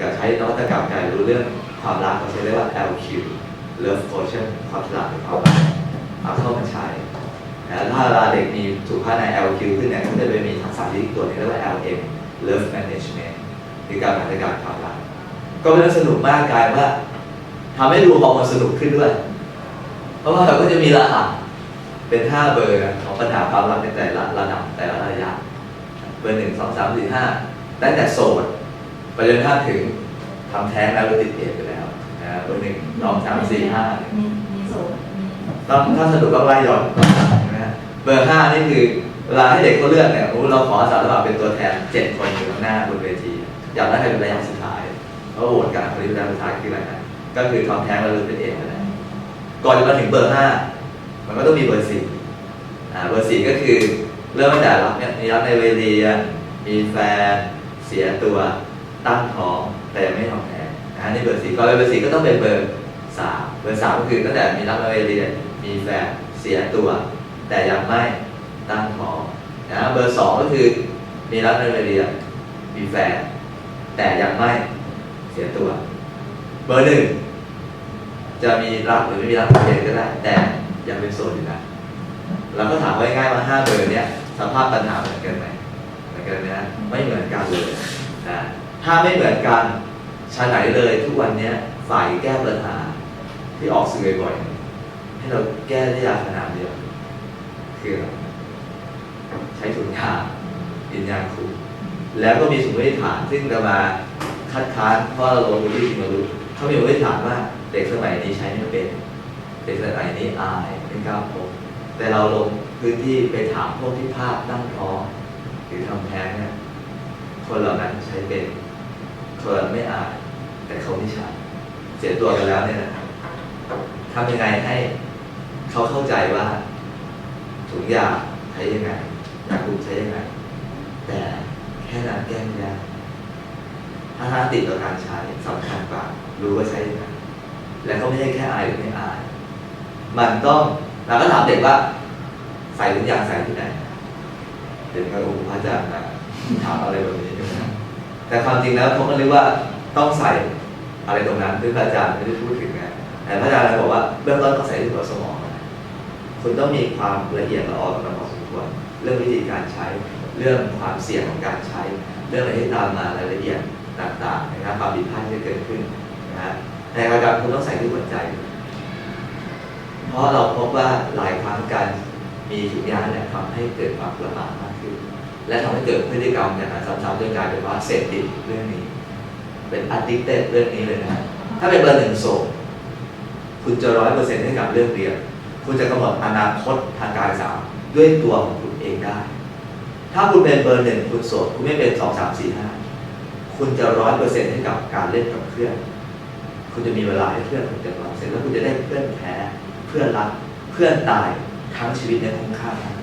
กับใช้นวัตกรรมการรู้เรื่องความรักเราใช้เรียกว่า LQ Love Quotient ความฉลาดในความรักเอาเข้ามาใช้นะถ้าเวลาเด็กมีสุขภาพใน LQ ขึ้นเนี่ยก็จะไปมีทักษะที่อีกตัวนึงเรียกว่า LM Love Management คือการบริหารจัดการความรักก็เป็นเรื่องสนุกมากกลายว่าทำให้ดูฮอร์โมนสนุกขึ้นด้วย เพราะว่าเราก็จะมีรหัสเป็นห้าเบอร์ของปัญหาความรักในแต่ละระดับแต่ละระยะเบอร์หนึ่งสองสามสี่ห้าตั้งแต่โสด ไปจนถ้าถึงทำแท้งแล้วหรือติดเอดไปแล้วนะเบอร์หนึ่งสองสามสี่ห้ามีมีโสดมีต้องถ้าสนุกต้องไล่ย้อนนะฮะเบอร์ห้านี่คือเวลาให้เด็กเขาเลือกเนี่ยโอ้เราขออาสาสมัครเป็นตัวแทนเจ็ดคนอยู่ข้างหน้าบนเวที อยากได้ใครเป็นระยะสุดท้ายเพราะโหวตกันคนที่เป็นระยะสุดท้ายคืออะไรนะก็คือทำแท้งแล้วหรือเป็นเอดไปแล้วก่อนจะมาถึงเบอร์ห้ามันก็ต้องมีเบอร์สี่อ่าเบอร์สี่ก็คือเริ่มตั้งแต่รับเนี่ยมีรับในเวรียนมีแฟนเสียตัว ตั้งท้องแต่ยังไม่ทำแท้งนะฮะนี่เบอร์สี่ก่อนเบอร์สี่ก็ต้องเป็นเบอร์สามเบอร์สามก็คือตั้งแต่มีรักในเรียนมีแฟนเสียตัว แต่ยังไม่ตั้งท้องนะเบอร์สองก็คือมีรักในเรียนมีแฟนแต่ยังไม่เสียตัว เบอร์หนึ่งจะมีรักหรือไม่มีรักเรียนก็ได้ แต่ยังเป็นโสดอยู่นะเราก็ถามว่าง่ายๆว่าห้าเบอร์เนี้ยสภาพปัญหาเหมือนกันไหมเหมือนกันไหมนะไม่เหมือนกันเลย ถ้าไม่เหมือนกันชาไหนเลยทุกวันเนี้ยฝ่ายแก้ปัญหา ที่ออกสื่อบ่อยๆให้เราแก้ได้ยากขนาดเดียว คือใช้ถุงยางดินยาคุมแล้วก็มีสมมติฐานซึ่งจะมาคัดค้านเพราะเราลงพื้นที่จริงเรารู้เขามีสมมติฐานว่าเด็กสมัยนี้ใช้ไม่เป็นเด็กสมัยนี้อายไม่กล้าพบแต่เราลงพื้นที่ไปถามพวกที่ภาพตั้งท้องหรือทำแท้งเนี่ยคนเหล่านั้นใช้เป็น เหล่านั้นไม่อายแต่เขาไม่ใช่เสียตัวกันแล้วเนี่ยนะทำยังไงให้เขาเข้าใจว่า ถุงยาใช้ยังไงยาคุมใช้ยังไง แต่แค่นั้นแก้ไม่ได้ถ้าท่าติดต่อการใช้สำคัญกว่า รู้ว่าใช้ยังไงและเขาไม่ใช่แค่อายหรือไม่อาย มันต้องเราก็ถามเด็กว่า ใส่ถุงยางใส่ที่ไหนเด็กก็โอ้พระอาจารย์นะถามอะไรแบบนี้ แต่ความจริงแล้วเขาก็รียกว่าต้องใส่อะไรตรงนั้นซึ่งพระอาจารย์ไม่ได้พูดถึงนะแต่พระอาจารย์บอกว่าเบื้องต้นต้องใส่ที่หัวสมอง คุณต้องมีความละเอียดละออกับมันพอสมควรเรื่องวิธีการใช้ เรื่องความเสี่ยงของการใช้ เรื่องอะไรที่ตามมารายละเอียดต่างๆนะครับความผิดพลาดที่เกิดขึ้นนะฮะในกระดับคุณต้องใส่ที่หัวใจ เพราะเราพบว่าหลายครั้งการมีถุงยางเนี่ยทำให้เกิดความประมาทมากขึ้น และทำให้เกิดพฤติกรรมอย่างนั้นซ้ำๆจนกลายเป็นว่าเสพติดเรื่องนี้ เป็น addicted เรื่องนี้เลยนะถ้าเป็นเบอร์หนึ่งโสดคุณจะร้อยเปอร์เซ็นต์ให้กับเรื่องเรียนคุณจะกำหนดอนาคตทางการศึกษาด้วยตัวของคุณเองได้ ถ้าคุณเป็นเบอร์หนึ่งคุณโสดคุณไม่เป็นสองสามสี่ห้าคุณจะร้อยเปอร์เซ็นต์ให้กับการเล่นกับเพื่อนคุณจะมีเวลาให้เพื่อนคุณจะร้อยเปอร์เซ็นต์แล้วคุณจะได้เพื่อนแท้เพื่อนรักเพื่อนตายทั้งชีวิตในคุ้มค่ามาก